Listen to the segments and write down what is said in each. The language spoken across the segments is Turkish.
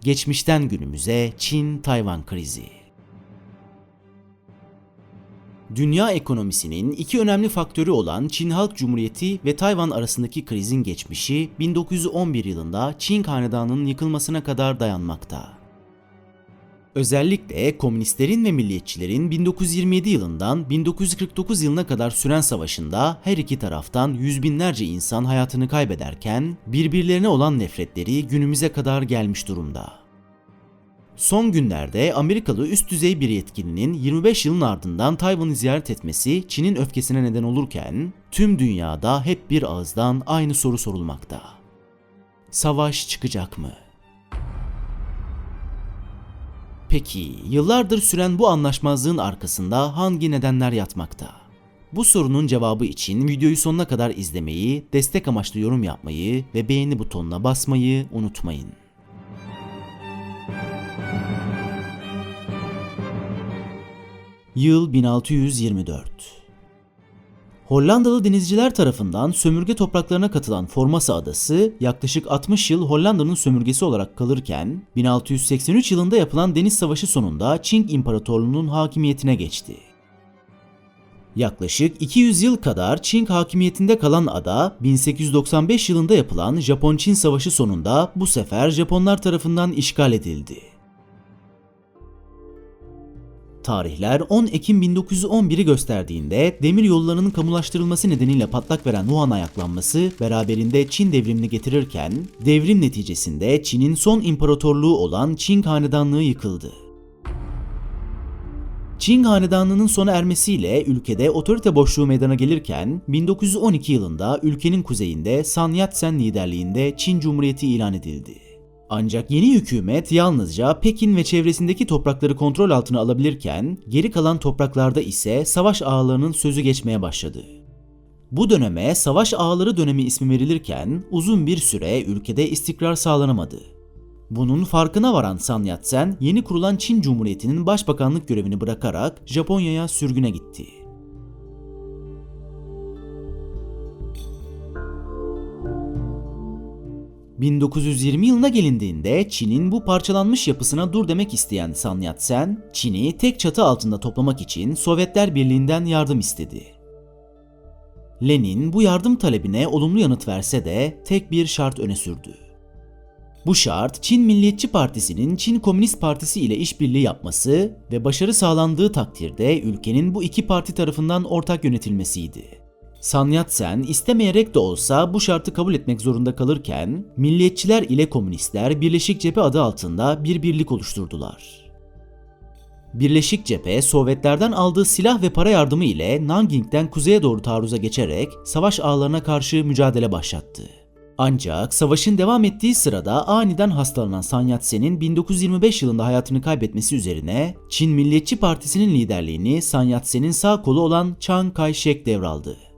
Geçmişten günümüze Çin-Tayvan krizi. Dünya ekonomisinin iki önemli faktörü olan Çin Halk Cumhuriyeti ve Tayvan arasındaki krizin geçmişi 1911 yılında Çin Hanedanı'nın yıkılmasına kadar dayanmakta. Özellikle komünistlerin ve milliyetçilerin 1927 yılından 1949 yılına kadar süren savaşında her iki taraftan yüz binlerce insan hayatını kaybederken birbirlerine olan nefretleri günümüze kadar gelmiş durumda. Son günlerde Amerikalı üst düzey bir yetkilinin 25 yılın ardından Tayvan'ı ziyaret etmesi Çin'in öfkesine neden olurken tüm dünyada hep bir ağızdan aynı soru sorulmakta. Savaş çıkacak mı? Peki yıllardır süren bu anlaşmazlığın arkasında hangi nedenler yatmakta? Bu sorunun cevabı için videoyu sonuna kadar izlemeyi, destek amaçlı yorum yapmayı ve beğeni butonuna basmayı unutmayın. Yıl 1624 Hollandalı denizciler tarafından sömürge topraklarına katılan Formosa adası yaklaşık 60 yıl Hollanda'nın sömürgesi olarak kalırken 1683 yılında yapılan deniz savaşı sonunda Çing İmparatorluğu'nun hakimiyetine geçti. Yaklaşık 200 yıl kadar Çing hakimiyetinde kalan ada 1895 yılında yapılan Japon-Çin savaşı sonunda bu sefer Japonlar tarafından işgal edildi. Tarihler 10 Ekim 1911'i gösterdiğinde demir yollarının kamulaştırılması nedeniyle patlak veren Wuhan ayaklanması beraberinde Çin devrimini getirirken devrim neticesinde Çin'in son imparatorluğu olan Çin Hanedanlığı yıkıldı. Çin Hanedanlığı'nın sona ermesiyle ülkede otorite boşluğu meydana gelirken 1912 yılında ülkenin kuzeyinde Sun Yat-sen liderliğinde Çin Cumhuriyeti ilan edildi. Ancak yeni hükümet yalnızca Pekin ve çevresindeki toprakları kontrol altına alabilirken geri kalan topraklarda ise savaş ağalarının sözü geçmeye başladı. Bu döneme savaş ağaları dönemi ismi verilirken uzun bir süre ülkede istikrar sağlanamadı. Bunun farkına varan Sun Yat-sen yeni kurulan Çin Cumhuriyeti'nin başbakanlık görevini bırakarak Japonya'ya sürgüne gitti. 1920 yılına gelindiğinde Çin'in bu parçalanmış yapısına dur demek isteyen Sun Yat-sen, Çin'i tek çatı altında toplamak için Sovyetler Birliği'nden yardım istedi. Lenin bu yardım talebine olumlu yanıt verse de tek bir şart öne sürdü. Bu şart Çin Milliyetçi Partisi'nin Çin Komünist Partisi ile işbirliği yapması ve başarı sağlandığı takdirde ülkenin bu iki parti tarafından ortak yönetilmesiydi. Sun Yat-sen istemeyerek de olsa bu şartı kabul etmek zorunda kalırken milliyetçiler ile komünistler Birleşik Cephe adı altında bir birlik oluşturdular. Birleşik Cephe Sovyetlerden aldığı silah ve para yardımı ile Nanging'den kuzeye doğru taarruza geçerek savaş ağlarına karşı mücadele başlattı. Ancak savaşın devam ettiği sırada aniden hastalanan Sun Yat-sen'in 1925 yılında hayatını kaybetmesi üzerine Çin Milliyetçi Partisi'nin liderliğini Sun Yat-sen'in sağ kolu olan Chiang Kai-shek devraldı.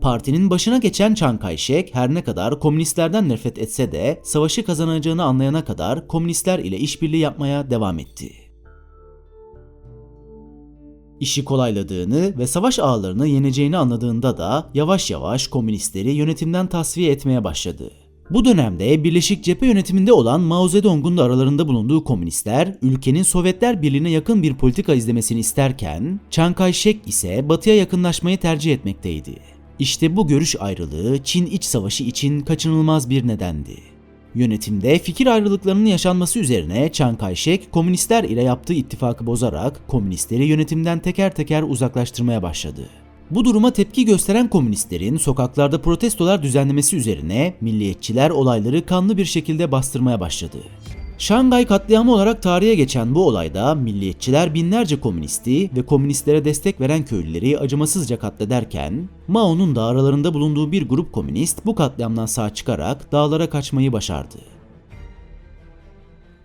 Partinin başına geçen Chiang Kai-shek her ne kadar komünistlerden nefret etse de savaşı kazanacağını anlayana kadar komünistler ile işbirliği yapmaya devam etti. İşi kolayladığını ve savaş ağlarını yeneceğini anladığında da yavaş yavaş komünistleri yönetimden tasfiye etmeye başladı. Bu dönemde Birleşik Cephe yönetiminde olan Mao Zedong'un da aralarında bulunduğu komünistler ülkenin Sovyetler Birliği'ne yakın bir politika izlemesini isterken Chiang Kai-shek ise batıya yakınlaşmayı tercih etmekteydi. İşte bu görüş ayrılığı Çin iç savaşı için kaçınılmaz bir nedendi. Yönetimde fikir ayrılıklarının yaşanması üzerine Chiang Kai-shek komünistler ile yaptığı ittifakı bozarak komünistleri yönetimden teker teker uzaklaştırmaya başladı. Bu duruma tepki gösteren komünistlerin sokaklarda protestolar düzenlemesi üzerine milliyetçiler olayları kanlı bir şekilde bastırmaya başladı. Şangay katliamı olarak tarihe geçen bu olayda milliyetçiler binlerce komünisti ve komünistlere destek veren köylüleri acımasızca katlederken Mao'nun da aralarında bulunduğu bir grup komünist bu katliamdan sağ çıkarak dağlara kaçmayı başardı.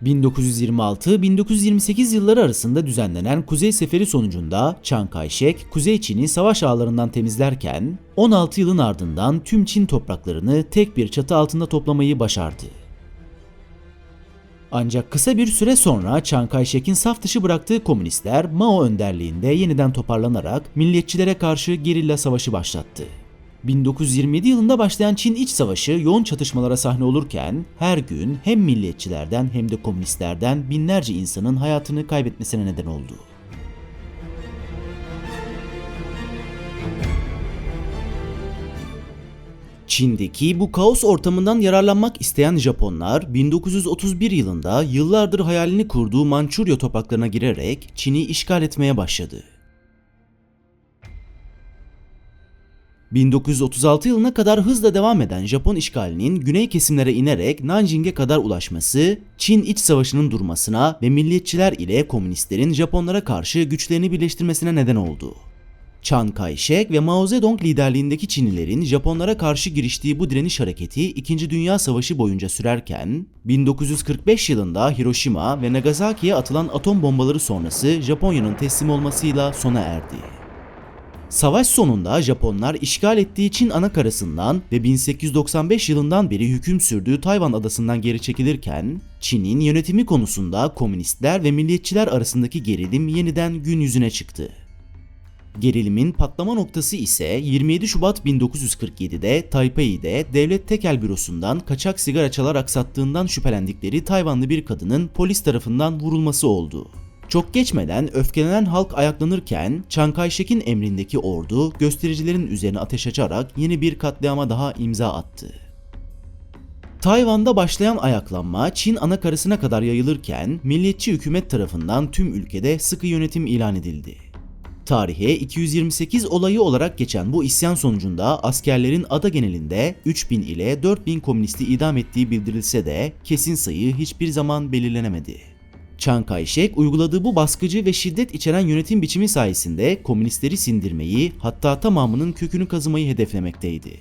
1926-1928 yılları arasında düzenlenen Kuzey Seferi sonucunda Chiang Kai-shek Kuzey Çin'i savaş ağlarından temizlerken 16 yılın ardından tüm Çin topraklarını tek bir çatı altında toplamayı başardı. Ancak kısa bir süre sonra Chiang Kai-shek'in saf dışı bıraktığı komünistler Mao önderliğinde yeniden toparlanarak milliyetçilere karşı gerilla savaşı başlattı. 1927 yılında başlayan Çin İç Savaşı yoğun çatışmalara sahne olurken her gün hem milliyetçilerden hem de komünistlerden binlerce insanın hayatını kaybetmesine neden oldu. Çin'deki bu kaos ortamından yararlanmak isteyen Japonlar 1931 yılında yıllardır hayalini kurduğu Mançurya topraklarına girerek Çin'i işgal etmeye başladı. 1936 yılına kadar hızla devam eden Japon işgalinin güney kesimlere inerek Nanjing'e kadar ulaşması, Çin iç savaşının durmasına ve milliyetçiler ile komünistlerin Japonlara karşı güçlerini birleştirmesine neden oldu. Chiang Kai-shek ve Mao Zedong liderliğindeki Çinlilerin Japonlara karşı giriştiği bu direniş hareketi 2. Dünya Savaşı boyunca sürerken 1945 yılında Hiroşima ve Nagasaki'ye atılan atom bombaları sonrası Japonya'nın teslim olmasıyla sona erdi. Savaş sonunda Japonlar işgal ettiği Çin anakarasından ve 1895 yılından beri hüküm sürdüğü Tayvan adasından geri çekilirken, Çin'in yönetimi konusunda komünistler ve milliyetçiler arasındaki gerilim yeniden gün yüzüne çıktı. Gerilimin patlama noktası ise 27 Şubat 1947'de Taipei'de devlet tekel bürosundan kaçak sigara çalarak sattığından şüphelendikleri Tayvanlı bir kadının polis tarafından vurulması oldu. Çok geçmeden öfkelenen halk ayaklanırken Chiang Kai-shek'in emrindeki ordu göstericilerin üzerine ateş açarak yeni bir katliama daha imza attı. Tayvan'da başlayan ayaklanma Çin anakarasına kadar yayılırken milliyetçi hükümet tarafından tüm ülkede sıkı yönetim ilan edildi. Tarihe 228 olayı olarak geçen bu isyan sonucunda askerlerin ada genelinde 3000 ile 4000 komünisti idam ettiği bildirilse de kesin sayı hiçbir zaman belirlenemedi. Chiang Kai-shek uyguladığı bu baskıcı ve şiddet içeren yönetim biçimi sayesinde komünistleri sindirmeyi hatta tamamının kökünü kazımayı hedeflemekteydi.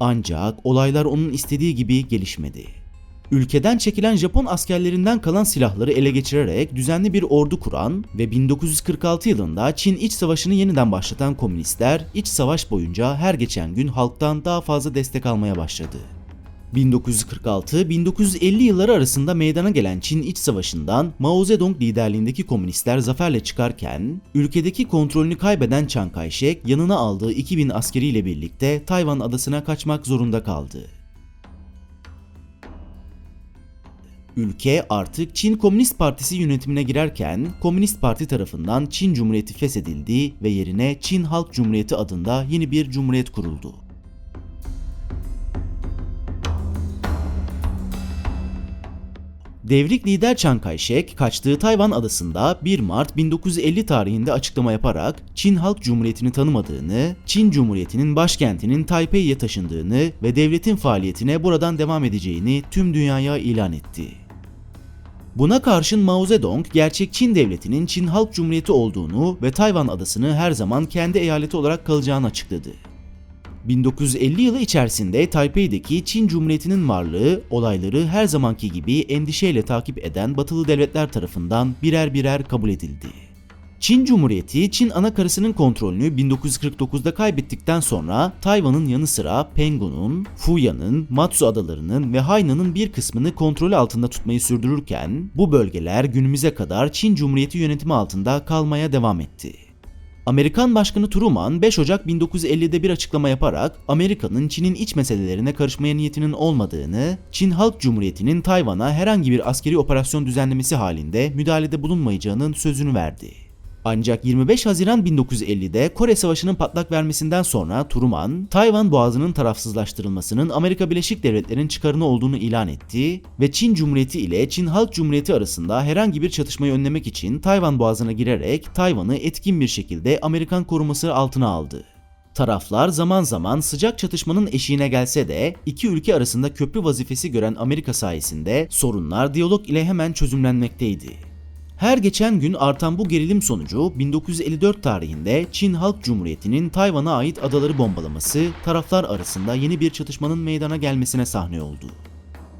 Ancak olaylar onun istediği gibi gelişmedi. Ülkeden çekilen Japon askerlerinden kalan silahları ele geçirerek düzenli bir ordu kuran ve 1946 yılında Çin İç Savaşı'nı yeniden başlatan komünistler iç savaş boyunca her geçen gün halktan daha fazla destek almaya başladı. 1946-1950 yılları arasında meydana gelen Çin İç Savaşı'ndan Mao Zedong liderliğindeki komünistler zaferle çıkarken, ülkedeki kontrolünü kaybeden Chiang Kai-shek yanına aldığı 2000 askeriyle birlikte Tayvan adasına kaçmak zorunda kaldı. Ülke artık Çin Komünist Partisi yönetimine girerken Komünist Parti tarafından Çin Cumhuriyeti feshedildi ve yerine Çin Halk Cumhuriyeti adında yeni bir cumhuriyet kuruldu. Devrik lider Chiang Kai-shek kaçtığı Tayvan adasında 1 Mart 1950 tarihinde açıklama yaparak Çin Halk Cumhuriyeti'ni tanımadığını, Çin Cumhuriyeti'nin başkentinin Taipei'ye taşındığını ve devletin faaliyetine buradan devam edeceğini tüm dünyaya ilan etti. Buna karşın Mao Zedong gerçek Çin devletinin Çin Halk Cumhuriyeti olduğunu ve Tayvan adasını her zaman kendi eyaleti olarak kalacağını açıkladı. 1950 yılı içerisinde Taipei'deki Çin Cumhuriyeti'nin varlığı olayları her zamanki gibi endişeyle takip eden batılı devletler tarafından birer birer kabul edildi. Çin Cumhuriyeti, Çin anakarasının kontrolünü 1949'da kaybettikten sonra Tayvan'ın yanı sıra Penghu'nun, Fuyan'ın, Matsu adalarının ve Hainan'ın bir kısmını kontrol altında tutmayı sürdürürken bu bölgeler günümüze kadar Çin Cumhuriyeti yönetimi altında kalmaya devam etti. Amerikan Başkanı Truman 5 Ocak 1950'de bir açıklama yaparak Amerika'nın Çin'in iç meselelerine karışmaya niyetinin olmadığını, Çin Halk Cumhuriyeti'nin Tayvan'a herhangi bir askeri operasyon düzenlemesi halinde müdahalede bulunmayacağının sözünü verdi. Ancak 25 Haziran 1950'de Kore Savaşı'nın patlak vermesinden sonra Truman, Tayvan Boğazı'nın tarafsızlaştırılmasının Amerika Birleşik Devletleri'nin çıkarını olduğunu ilan etti ve Çin Cumhuriyeti ile Çin Halk Cumhuriyeti arasında herhangi bir çatışmayı önlemek için Tayvan Boğazı'na girerek Tayvan'ı etkin bir şekilde Amerikan koruması altına aldı. Taraflar zaman zaman sıcak çatışmanın eşiğine gelse de iki ülke arasında köprü vazifesi gören Amerika sayesinde sorunlar diyalog ile hemen çözümlenmekteydi. Her geçen gün artan bu gerilim sonucu 1954 tarihinde Çin Halk Cumhuriyeti'nin Tayvan'a ait adaları bombalaması taraflar arasında yeni bir çatışmanın meydana gelmesine sahne oldu.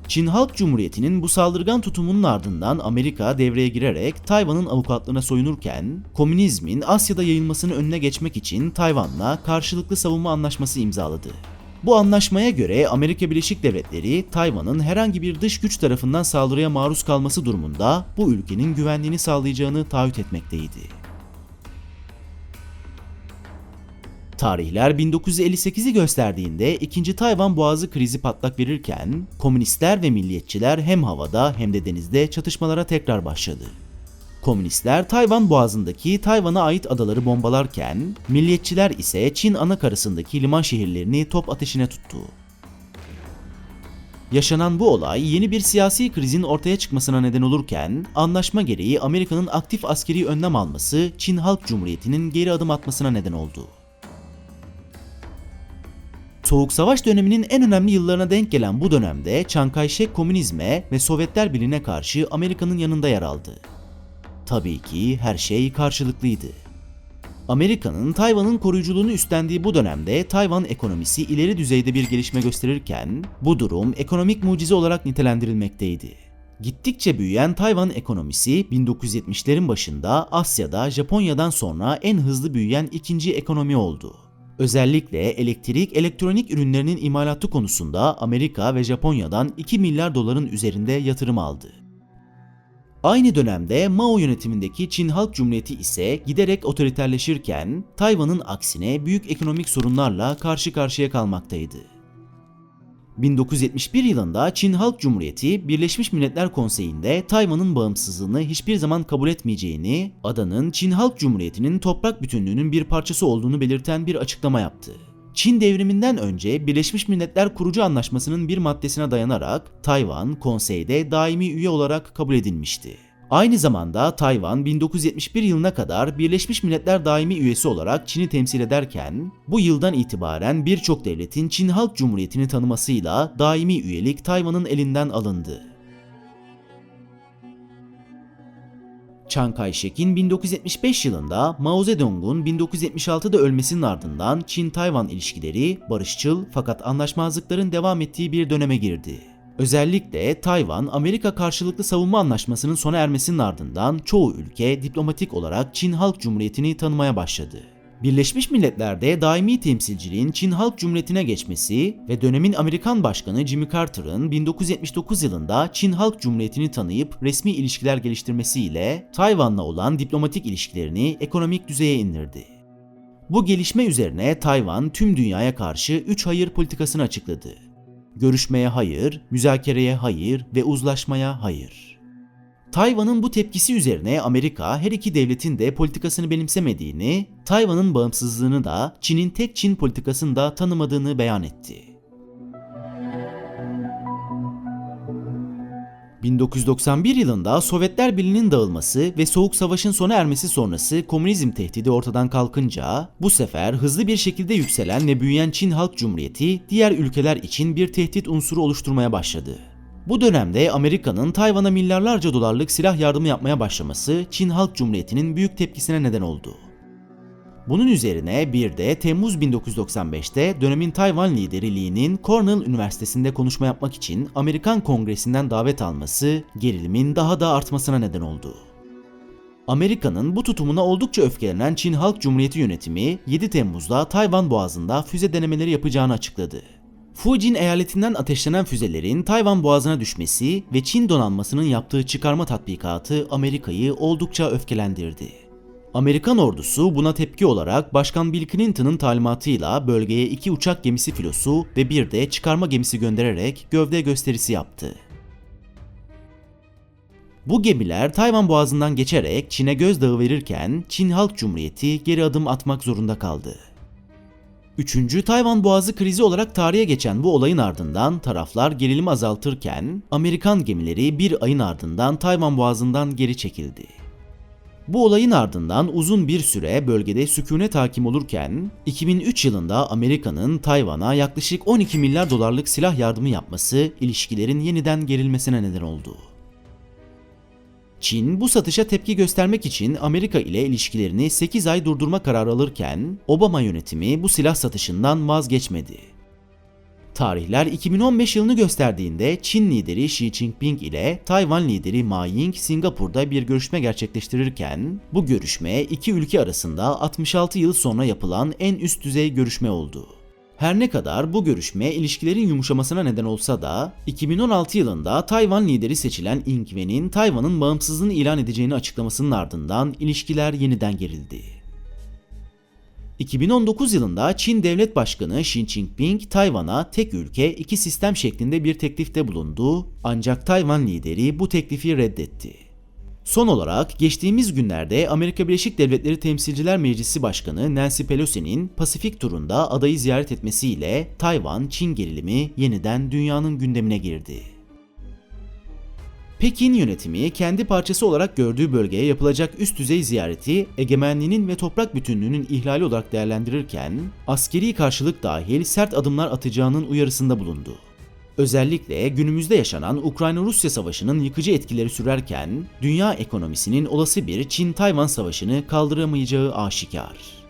Çin Halk Cumhuriyeti'nin bu saldırgan tutumunun ardından Amerika devreye girerek Tayvan'ın avukatlığına soyunurken, komünizmin Asya'da yayılmasını önüne geçmek için Tayvan'la karşılıklı savunma anlaşması imzaladı. Bu anlaşmaya göre Amerika Birleşik Devletleri Tayvan'ın herhangi bir dış güç tarafından saldırıya maruz kalması durumunda bu ülkenin güvenliğini sağlayacağını taahhüt etmekteydi. Tarihler 1958'i gösterdiğinde 2. Tayvan Boğazı krizi patlak verirken komünistler ve milliyetçiler hem havada hem de denizde çatışmalara tekrar başladı. Komünistler Tayvan Boğazı'ndaki Tayvan'a ait adaları bombalarken milliyetçiler ise Çin anakarasındaki liman şehirlerini top ateşine tuttu. Yaşanan bu olay yeni bir siyasi krizin ortaya çıkmasına neden olurken anlaşma gereği Amerika'nın aktif askeri önlem alması Çin Halk Cumhuriyeti'nin geri adım atmasına neden oldu. Soğuk Savaş döneminin en önemli yıllarına denk gelen bu dönemde Chiang komünizme ve Sovyetler Birliği'ne karşı Amerika'nın yanında yer aldı. Tabii ki her şey karşılıklıydı. Amerika'nın Tayvan'ın koruyuculuğunu üstlendiği bu dönemde Tayvan ekonomisi ileri düzeyde bir gelişme gösterirken bu durum ekonomik mucize olarak nitelendirilmekteydi. Gittikçe büyüyen Tayvan ekonomisi 1970'lerin başında Asya'da Japonya'dan sonra en hızlı büyüyen ikinci ekonomi oldu. Özellikle elektrik, elektronik ürünlerinin imalatı konusunda Amerika ve Japonya'dan 2 milyar doların üzerinde yatırım aldı. Aynı dönemde Mao yönetimindeki Çin Halk Cumhuriyeti ise giderek otoriterleşirken Tayvan'ın aksine büyük ekonomik sorunlarla karşı karşıya kalmaktaydı. 1971 yılında Çin Halk Cumhuriyeti Birleşmiş Milletler Konseyi'nde Tayvan'ın bağımsızlığını hiçbir zaman kabul etmeyeceğini, adanın Çin Halk Cumhuriyeti'nin toprak bütünlüğünün bir parçası olduğunu belirten bir açıklama yaptı. Çin devriminden önce Birleşmiş Milletler Kurucu Anlaşması'nın bir maddesine dayanarak Tayvan konseyde daimi üye olarak kabul edilmişti. Aynı zamanda Tayvan 1971 yılına kadar Birleşmiş Milletler daimi üyesi olarak Çin'i temsil ederken bu yıldan itibaren birçok devletin Çin Halk Cumhuriyeti'ni tanımasıyla daimi üyelik Tayvan'ın elinden alındı. Chiang Kai-shek'in 1975 yılında Mao Zedong'un 1976'da ölmesinin ardından Çin-Tayvan ilişkileri barışçıl fakat anlaşmazlıkların devam ettiği bir döneme girdi. Özellikle Tayvan, Amerika karşılıklı savunma anlaşmasının sona ermesinin ardından çoğu ülke diplomatik olarak Çin Halk Cumhuriyeti'ni tanımaya başladı. Birleşmiş Milletler'de daimi temsilciliğin Çin Halk Cumhuriyeti'ne geçmesi ve dönemin Amerikan Başkanı Jimmy Carter'ın 1979 yılında Çin Halk Cumhuriyeti'ni tanıyıp resmi ilişkiler geliştirmesiyle Tayvan'la olan diplomatik ilişkilerini ekonomik düzeye indirdi. Bu gelişme üzerine Tayvan tüm dünyaya karşı 3 hayır politikasını açıkladı. Görüşmeye hayır, müzakereye hayır ve uzlaşmaya hayır. Tayvan'ın bu tepkisi üzerine Amerika her iki devletin de politikasını benimsemediğini, Tayvan'ın bağımsızlığını da Çin'in tek Çin politikasını da tanımadığını beyan etti. 1991 yılında Sovyetler Birliği'nin dağılması ve Soğuk Savaş'ın sona ermesi sonrası komünizm tehdidi ortadan kalkınca bu sefer hızlı bir şekilde yükselen ve büyüyen Çin Halk Cumhuriyeti diğer ülkeler için bir tehdit unsuru oluşturmaya başladı. Bu dönemde Amerika'nın Tayvan'a milyarlarca dolarlık silah yardımı yapmaya başlaması Çin Halk Cumhuriyeti'nin büyük tepkisine neden oldu. Bunun üzerine bir de Temmuz 1995'te dönemin Tayvan lideri Lee'nin Cornell Üniversitesi'nde konuşma yapmak için Amerikan Kongresi'nden davet alması gerilimin daha da artmasına neden oldu. Amerika'nın bu tutumuna oldukça öfkelenen Çin Halk Cumhuriyeti yönetimi 7 Temmuz'da Tayvan Boğazı'nda füze denemeleri yapacağını açıkladı. Fujian eyaletinden ateşlenen füzelerin Tayvan Boğazı'na düşmesi ve Çin donanmasının yaptığı çıkarma tatbikatı Amerika'yı oldukça öfkelendirdi. Amerikan ordusu buna tepki olarak Başkan Bill Clinton'ın talimatıyla bölgeye iki uçak gemisi filosu ve bir de çıkarma gemisi göndererek gövde gösterisi yaptı. Bu gemiler Tayvan Boğazı'ndan geçerek Çin'e gözdağı verirken Çin Halk Cumhuriyeti geri adım atmak zorunda kaldı. Üçüncü Tayvan Boğazı krizi olarak tarihe geçen bu olayın ardından taraflar gerilimi azaltırken Amerikan gemileri bir ayın ardından Tayvan Boğazı'ndan geri çekildi. Bu olayın ardından uzun bir süre bölgede sükunet hakim olurken 2003 yılında Amerika'nın Tayvan'a yaklaşık 12 milyar dolarlık silah yardımı yapması ilişkilerin yeniden gerilmesine neden oldu. Çin bu satışa tepki göstermek için Amerika ile ilişkilerini 8 ay durdurma kararı alırken Obama yönetimi bu silah satışından vazgeçmedi. Tarihler 2015 yılını gösterdiğinde Çin lideri Xi Jinping ile Tayvan lideri Ma Ying Singapur'da bir görüşme gerçekleştirirken bu görüşme iki ülke arasında 66 yıl sonra yapılan en üst düzey görüşme oldu. Her ne kadar bu görüşme ilişkilerin yumuşamasına neden olsa da 2016 yılında Tayvan lideri seçilen Ing Wen'in Tayvan'ın bağımsızlığını ilan edeceğini açıklamasının ardından ilişkiler yeniden gerildi. 2019 yılında Çin Devlet Başkanı Xi Jinping, Tayvan'a tek ülke, iki sistem şeklinde bir teklifte bulundu ancak Tayvan lideri bu teklifi reddetti. Son olarak geçtiğimiz günlerde Amerika Birleşik Devletleri Temsilciler Meclisi Başkanı Nancy Pelosi'nin Pasifik turunda adayı ziyaret etmesiyle Tayvan-Çin gerilimi yeniden dünyanın gündemine girdi. Pekin yönetimi kendi parçası olarak gördüğü bölgeye yapılacak üst düzey ziyareti egemenliğinin ve toprak bütünlüğünün ihlali olarak değerlendirirken askeri karşılık dahil sert adımlar atacağının uyarısında bulundu. Özellikle günümüzde yaşanan Ukrayna-Rusya savaşının yıkıcı etkileri sürerken dünya ekonomisinin olası bir Çin-Tayvan savaşını kaldıramayacağı aşikar.